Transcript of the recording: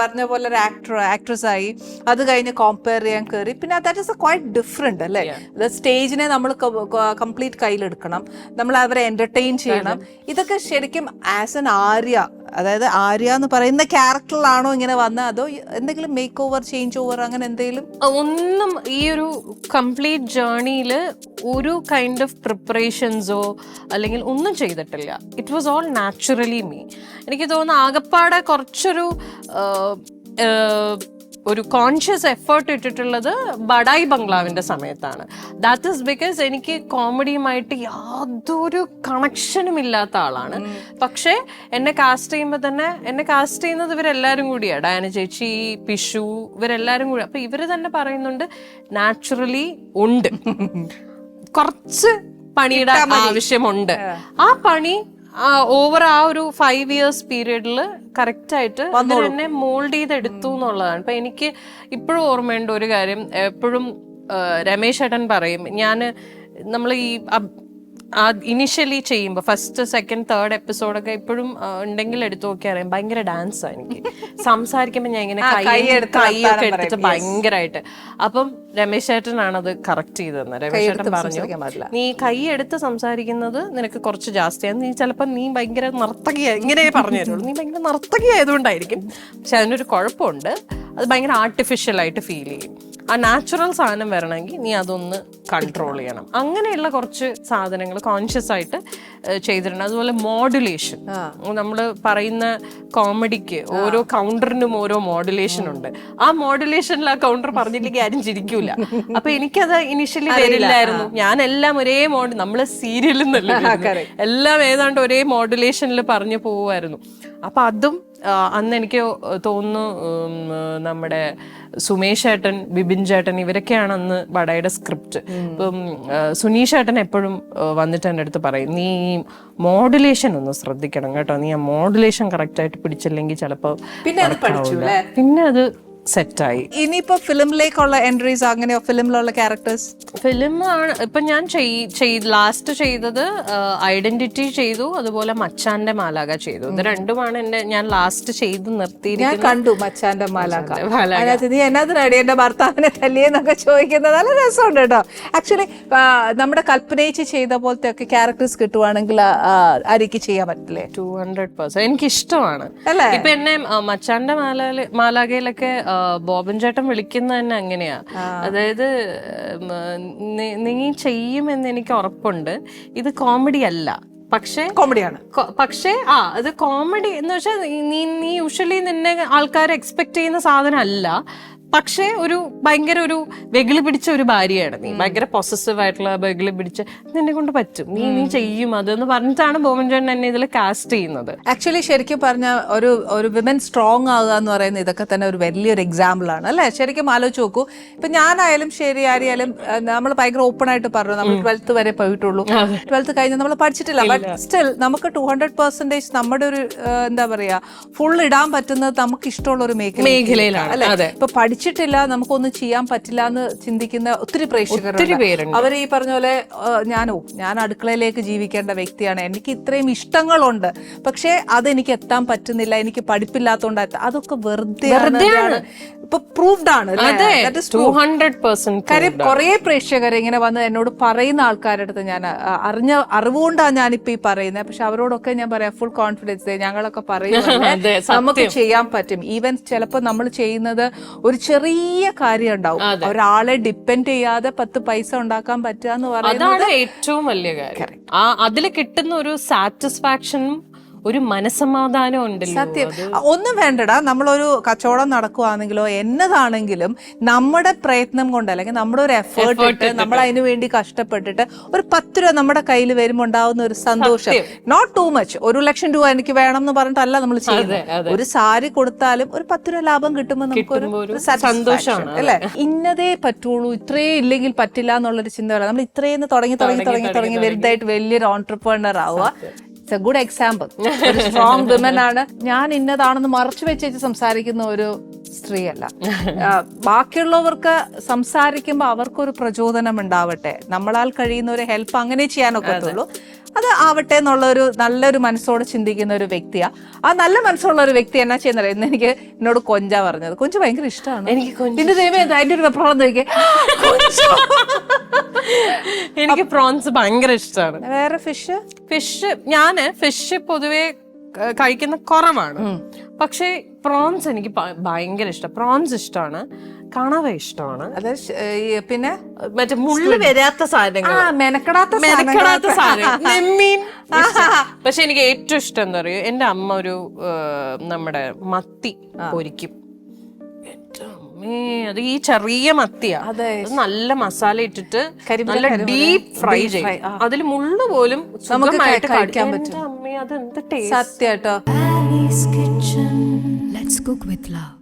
പറഞ്ഞ പോലെ ഒരു ആക്ടർ ആക്ട്രസ് ആയി അത് കഴിഞ്ഞ് കോമ്പയർ ചെയ്യാൻ കയറി പിന്നെ that is a quite different അല്ലേ? സ്റ്റേജിനെ നമ്മൾ കംപ്ലീറ്റ് കയ്യിലെടുക്കണം. നമ്മൾ അവരെ എന്റർടൈൻ ചെയ്യണം. ഇതൊക്കെ ശരിക്കും ആസ് എൻ ആര്യ അതായത് ആര്യ എന്ന് പറയുന്ന ക്യാരക്ടറിലാണോ ഇങ്ങനെ വന്നത്? അതോ എന്തെങ്കിലും മേക്ക് ഓവർ ചേഞ്ച് ഓവർ അങ്ങനെ എന്തെങ്കിലും? ഒന്നും ഈ ഒരു കംപ്ലീറ്റ് ജേർണിയിൽ ഒരു കൈൻഡ് ഓഫ് പ്രിപ്പറേഷൻസോ അല്ലെങ്കിൽ ഒന്നും ചെയ്തിട്ടില്ല. It was all naturally me എനിക്ക് തോന്നുന്നു ആകപ്പാടെ കുറച്ചൊരു ഒരു കോൺഷ്യസ് എഫേർട്ട് ഇട്ടിട്ടുള്ളത് ബഡായി ബംഗ്ലാവിന്റെ സമയത്താണ്. ദാറ്റ് ഇസ് ബിക്കോസ് എനിക്ക് കോമഡിയുമായിട്ട് യാതൊരു കണക്ഷനും ഇല്ലാത്ത ആളാണ്. പക്ഷേ എന്നെ കാസ്റ്റ് ചെയ്യുമ്പോൾ തന്നെ എന്നെ കാസ്റ്റ് ചെയ്യുന്നത് ഇവരെല്ലാവരും കൂടിയാണ് ഡയാന ചേച്ചി പിഷു ഇവരെല്ലാവരും കൂടി. അപ്പം ഇവർ തന്നെ പറയുന്നുണ്ട് നാച്ചുറലി ഉണ്ട്. കുറച്ച് പണിയുടെ ആവശ്യമുണ്ട്. ആ പണി ഓവർ ആ ഒരു ഫൈവ് ഇയേഴ്സ് പീരീഡിൽ കറക്റ്റ് ആയിട്ട് തന്നെ എന്നെ മോൾഡ് ചെയ്തെടുത്തു എന്നുള്ളതാണ്. ഇപ്പൊ എനിക്ക് ഇപ്പോഴും ഓർമ്മയുണ്ട് ഒരു കാര്യം. എപ്പോഴും രമേശ് ഏട്ടൻ പറയും ഞാൻ നമ്മൾ ഈ ആ ഇനിഷ്യലി ചെയ്യുമ്പോൾ ഫസ്റ്റ് സെക്കൻഡ് തേർഡ് എപ്പിസോഡൊക്കെ ഇപ്പോഴും ഉണ്ടെങ്കിൽ എടുത്തു നോക്കിയാൽ അറിയാം ഭയങ്കര ഡാൻസ് ആണ് എനിക്ക്. സംസാരിക്കുമ്പോൾ ഞാൻ ഇങ്ങനെ കൈയൊക്കെ എടുത്തിട്ട് ഭയങ്കരമായിട്ട് അപ്പം രമേശ് ചേട്ടനാണ് അത് കറക്റ്റ് ചെയ്തതെന്ന്. രമേശ് ചേട്ടൻ പറഞ്ഞു നീ കൈ എടുത്ത് സംസാരിക്കുന്നത് നിനക്ക് കുറച്ച് ജാസ്തിയാണ് നീ ചിലപ്പോൾ നീ ഭയങ്കര നർത്തകിയാ ഇങ്ങനെ പറഞ്ഞു തരുള്ളൂ. നീ ഭയങ്കര നർത്തകി ആയതുകൊണ്ടായിരിക്കും പക്ഷെ അതിനൊരു കുഴപ്പമുണ്ട്. അത് ഭയങ്കര ആർട്ടിഫിഷ്യൽ ആയിട്ട് ഫീൽ ചെയ്യും. ആ നാച്ചുറൽ സാധനം വരണമെങ്കിൽ നീ അതൊന്ന് കൺട്രോൾ ചെയ്യണം. അങ്ങനെയുള്ള കുറച്ച് സാധനങ്ങൾ കോൺഷ്യസ് ആയിട്ട് ചെയ്തിട്ടുണ്ട്. അതുപോലെ മോഡുലേഷൻ നമ്മൾ പറയുന്ന കോമഡിക്ക് ഓരോ കൗണ്ടറിനും ഓരോ മോഡുലേഷൻ ഉണ്ട്. ആ മോഡുലേഷനിൽ ആ കൗണ്ടർ പറഞ്ഞില്ലെങ്കിൽ ആരും ചിരിക്കൂല. അപ്പൊ എനിക്കത് ഇനിഷ്യലി വരില്ലായിരുന്നു. ഞാൻ എല്ലാം ഒരേ മോഡ് നമ്മൾ സീരിയലിൽ നിന്നല്ല എല്ലാം ഏതാണ്ട് ഒരേ മോഡുലേഷനിൽ പറഞ്ഞു പോവുമായിരുന്നു. അപ്പൊ അതും അന്ന് എനിക്ക് തോന്നുന്നു നമ്മുടെ സുമേഷ് ഏട്ടൻ ബിബിൻ ചേട്ടൻ ഇവരൊക്കെയാണ് അന്ന് വടയുടെ സ്ക്രിപ്റ്റ്. ഇപ്പം സുനീഷ് ഏട്ടൻ എപ്പോഴും വന്നിട്ട് എന്റെ അടുത്ത് പറയും നീ മോഡുലേഷൻ ഒന്ന് ശ്രദ്ധിക്കണം കേട്ടോ. നീ ആ മോഡുലേഷൻ കറക്റ്റ് ആയിട്ട് പിടിച്ചില്ലെങ്കിൽ ചിലപ്പോൾ പിന്നെ അത് സെറ്റായി. ഇനിയിപ്പോ ഫിലിമിലേക്കുള്ള എൻട്രീസ് അങ്ങനെയോ? ഫിലിമിലുള്ള ക്യാരക്ടേഴ്സ്? ഫിലിം ആണ് ഇപ്പൊ ഞാൻ ലാസ്റ്റ് ചെയ്തത് ഐഡന്റിറ്റി ചെയ്തു അതുപോലെ മച്ചാന്റെ മാലാക ചെയ്തു. ഇത് രണ്ടുമാണ് എന്റെ ഞാൻ ലാസ്റ്റ് ചെയ്ത് ഞാൻ കണ്ടു മച്ചാന്റെ മാലാക മാലാഖ. അതിനകത്ത് നീ എന്നതിനടി എന്റെ ഭർത്താവിനെ തല്ലിയെന്നൊക്കെ ചോദിക്കുന്നത് നല്ല രസമുണ്ട് കേട്ടോ. ആക്ച്വലി നമ്മുടെ കൽപ്പനയിച്ച് ചെയ്ത പോലത്തെ ഒക്കെ ക്യാരക്ടേഴ്സ് കിട്ടുവാണെങ്കിൽ ആരിക്ക് ചെയ്യാൻ പറ്റില്ലേ? ടു ഹൺഡ്രഡ് പെർസെന്റ് എനിക്ക് ഇഷ്ടമാണ് അല്ലേ? ഇപ്പൊ എന്നെ മച്ചാന്റെ മാലാല മാലാകയിലൊക്കെ ബോബൻ ചേട്ടൻ വിളിക്കുന്നത് തന്നെ അങ്ങനെയാ. അതായത് നീ- ചെയ്യുമെന്ന് എനിക്ക് ഉറപ്പുണ്ട്. ഇത് കോമഡി അല്ല. പക്ഷേ കോമഡിയാണ് പക്ഷേ ആ അത് കോമഡി എന്ന് വെച്ചാൽ നീ നീ യൂഷ്വലി നിന്നെ ആൾക്കാർ എക്സ്പെക്ട് ചെയ്യുന്ന സാധനം അല്ല പക്ഷേ ഒരു ഭയങ്കര ഒരു വെകിളി പിടിച്ച ഒരു ഭാര്യയാണ് നീ. ഭയങ്കര പോസിറ്റീവ് ആയിട്ടുള്ള വെകിളി പിടിച്ച് നിന്നെ കൊണ്ട് പറ്റും. നീ നീ ചെയ്യും അതെന്ന് പറഞ്ഞിട്ടാണ് ബോമൻ ചേട്ടൻ എന്നെ ഇതിൽ കാസ്റ്റ് ചെയ്യുന്നത്. ആക്ച്വലി ശരിക്കും പറഞ്ഞ ഒരു ഒരു വിമൻ സ്ട്രോങ് ആകുക എന്ന് പറയുന്നത് ഇതൊക്കെ തന്നെ ഒരു വലിയൊരു എക്സാമ്പിൾ ആണ് അല്ലെ? ശരിക്കും ആലോചിച്ച് നോക്കൂ. ഇപ്പൊ ഞാനായാലും ശരി ആരെയാലും നമ്മൾ ഭയങ്കര ഓപ്പൺ ആയിട്ട് പറഞ്ഞു നമ്മൾ ട്വൽത്ത് വരെ പോയിട്ടുള്ളൂ. ട്വൽത്ത് കഴിഞ്ഞ് നമ്മൾ പഠിച്ചിട്ടില്ല. ബട്ട് സ്റ്റിൽ നമുക്ക് ടു ഹൺഡ്രഡ് പെർസെന്റേജ് നമ്മുടെ ഒരു എന്താ പറയാ ഫുൾ ഇടാൻ പറ്റുന്നത് നമുക്ക് ഇഷ്ടമുള്ള ഒരു മേഖല മേഖലയിലാണ്, അല്ലെ? ഇപ്പൊ ഇപ്പൊ പഠിച്ചിട്ടില്ല നമുക്കൊന്നും ചെയ്യാൻ പറ്റില്ല എന്ന് ചിന്തിക്കുന്ന ഒത്തിരി പ്രേക്ഷകരുണ്ട്. അവർ ഈ പറഞ്ഞ പോലെ ഞാനോ ഞാൻ അടുക്കളയിലേക്ക് ജീവിക്കേണ്ട വ്യക്തിയാണ്. എനിക്ക് ഇത്രയും ഇഷ്ടങ്ങളുണ്ട്. പക്ഷേ അതെനിക്ക് എത്താൻ പറ്റുന്നില്ല എനിക്ക് പഠിപ്പില്ലാത്തതുകൊണ്ട് അതൊക്കെ വെറുതെ ഇപ്പൊ പ്രൂവ്ഡ് ആണ് കാര്യം കുറെ പ്രേക്ഷകർ ഇങ്ങനെ വന്ന് എന്നോട് പറയുന്ന ആൾക്കാരുടെ അടുത്ത് ഞാൻ അറിഞ്ഞ അറിവുകൊണ്ടാണ് ഞാനിപ്പോ ഈ പറയുന്നത് പക്ഷെ അവരോടൊക്കെ ഞാൻ പറയാം ഫുൾ കോൺഫിഡൻസ് ഞങ്ങളൊക്കെ പറയുന്നത് നമുക്ക് ചെയ്യാൻ പറ്റും. ഈവൻ ചിലപ്പോ നമ്മൾ ചെയ്യുന്നത് ഒരു ചെറിയ കാര്യം ഉണ്ടാവും ഒരാളെ ഡിപ്പെൻഡ് ചെയ്യാതെ പത്ത് പൈസ ഉണ്ടാക്കാൻ പറ്റുക എന്ന് പറയുന്നത് ഏറ്റവും വലിയ കാര്യം. അതിൽ കിട്ടുന്ന ഒരു സാറ്റിസ്ഫാക്ഷനും ഒരു മനസമാധാനം ഉണ്ടല്ലോ. സത്യം. ഒന്നും വേണ്ടടാ നമ്മളൊരു കച്ചവടം നടക്കുവാണെങ്കിലോ എന്നതാണെങ്കിലും നമ്മുടെ പ്രയത്നം കൊണ്ട് അല്ലെങ്കിൽ നമ്മുടെ ഒരു എഫേർട്ട് ഇട്ട് നമ്മൾ അതിനു വേണ്ടി കഷ്ടപ്പെട്ടിട്ട് ഒരു പത്ത് രൂപ നമ്മുടെ കയ്യിൽ വരുമ്പോൾ ഉണ്ടാവുന്ന ഒരു സന്തോഷം. നോട്ട് ടു മച്ച് ഒരു ലക്ഷം രൂപ എനിക്ക് വേണം എന്ന് പറഞ്ഞിട്ടല്ല നമ്മൾ ചെയ്യുന്നത്. ഒരു സാരി കൊടുത്താലും ഒരു പത്ത് രൂപ ലാഭം കിട്ടുമ്പോൾ നമുക്കൊരു ഒരു സന്തോഷമാണ്, അല്ലെ? ഇന്നതേ പറ്റുള്ളൂ. ഇത്രേ ഇല്ലെങ്കിൽ പറ്റില്ല എന്നുള്ളൊരു ചിന്ത നമ്മൾ ഇത്രയും തുടങ്ങി തുടങ്ങി തുടങ്ങി തുടങ്ങി വലുതായിട്ട് വലിയൊരു ഓൺട്രപ്രണർ ആവുക. ഇറ്റ്സ് എ ഗുഡ് എക്സാമ്പിൾ ഒരു സ്ട്രോങ് വിമൻ ആണ്. ഞാൻ ഇന്നതാണെന്ന് മറച്ചു വെച്ചേച്ച് സംസാരിക്കുന്ന ഒരു സ്ത്രീയല്ല. ബാക്കിയുള്ളവർക്ക് സംസാരിക്കുമ്പോൾ അവർക്കൊരു പ്രചോദനം ഉണ്ടാവട്ടെ. നമ്മളാൽ കഴിയുന്ന ഒരു ഹെൽപ്പ് അങ്ങനെ ചെയ്യാനൊക്കെ ചെയ്യാനൊക്കത്തുള്ളൂ. അത്. ആവട്ടെ എന്നുള്ള ഒരു നല്ലൊരു മനസ്സോടെ ചിന്തിക്കുന്ന ഒരു വ്യക്തിയാ. ആ നല്ല മനസ്സുള്ള ഒരു വ്യക്തി എന്നാ ചെയ്യുന്നത് എന്ന് എനിക്ക് എന്നോട് കൊഞ്ച പറഞ്ഞത്. കൊഞ്ച് ഭയങ്കര ഇഷ്ടമാണ് എനിക്ക് പിന്നെ ദൈവം അതിന്റെ ഒരു വെപ്രാളം നോക്കിയേ എനിക്ക് പ്രോൺസ് ഭയങ്കര ഇഷ്ടമാണ്. വേറെ ഫിഷ് ഫിഷ് ഞാൻ ഫിഷ് പൊതുവേ കഴിക്കുന്ന കുറവാണ്. പക്ഷേ പ്രോൺസ് എനിക്ക് ഭയങ്കര ഇഷ്ടം. പ്രോൺസ് ഇഷ്ടമാണ്. കണവ ഇഷ്ടമാണ്. അത് പിന്നെ? മറ്റേ മുള്ളു വരാത്ത സാധനങ്ങൾ മെനക്കെടാത്ത മെനക്കെടാത്ത. സാധനം നെമ്മീൻ പക്ഷെ എനിക്ക് ഏറ്റവും ഇഷ്ടം എന്താ പറയുക എന്റെ അമ്മ ഒരു നമ്മുടെ മത്തി പൊരിക്കും. അമ്മേ, അത് ഈ ചെറിയ മത്തിയാ. അതെ. നല്ല മസാല ഇട്ടിട്ട് നല്ല ഡീപ് ഫ്രൈ ചെയ്യും. അതിൽ മുള്ളു പോലും സുഖമായിട്ട് കഴി- കഴിക്കാൻ പറ്റും. അമ്മേ അത് എന്ത് ടേസ്റ്റ് സത്യാട്ടോ. Ali's cook with love.